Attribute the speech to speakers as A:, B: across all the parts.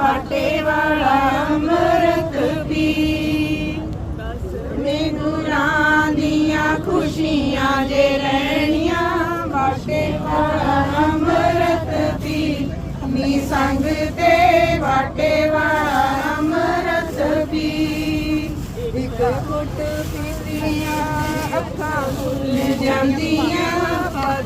A: ਵਾਟੇ ਵਾਲਾ ਅੰਮ੍ਰਿਤ ਪੀ ਮੇ ਗੁਰਾਂ ਦੀਆਂ ਖੁਸ਼ੀਆਂ ਜੇ ਲੈਣੀਆਂ ਵਾਟੇ ਵਾਲਾ ਅੰਮ੍ਰਿਤ ਪੀ ਮੀ ਸੰਗ ਤੇ ਵਾਟੇ ਵਾਲਾ ਅੰਮ੍ਰਿਤ ਪੀ ਇੱਕ ਘੁੱਟ ਪੀਤੀਆਂ ਅੱਖਾਂ ਭੁੱਲ ਜਾਂਦੀਆਂ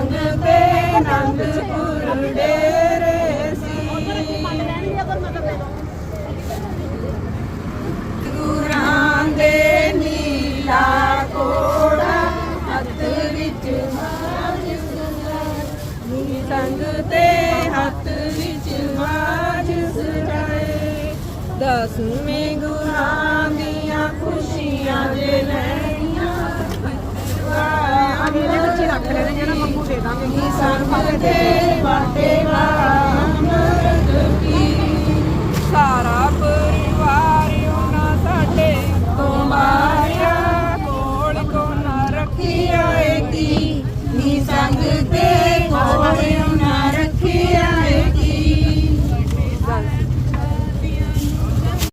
A: ਨੀ ਤੇ ਨੰਦਪੁਰ ਡੇਰੇ ਸੀ। ਗੁਰਾਂ ਦੇ ਨੀਲਾ ਕੋੜਾ ਹੱਥ ਵਿੱਚ ਮਾਜ ਨੀ ਸੰਗ ਤੇ ਹੱਥ ਵਿੱਚ ਮਾਜ ਸਜਾਏ ਦਸਵੇਂ ਗੁਰਾਂ ਰੱਖ ਲੈਣੇ ਜਿਹੜਾ ਮੰਗੂ ਦੇ ਦਾਂਗੇ ਨੀ ਸੰਗ ਤੇ ਬਾਟੇ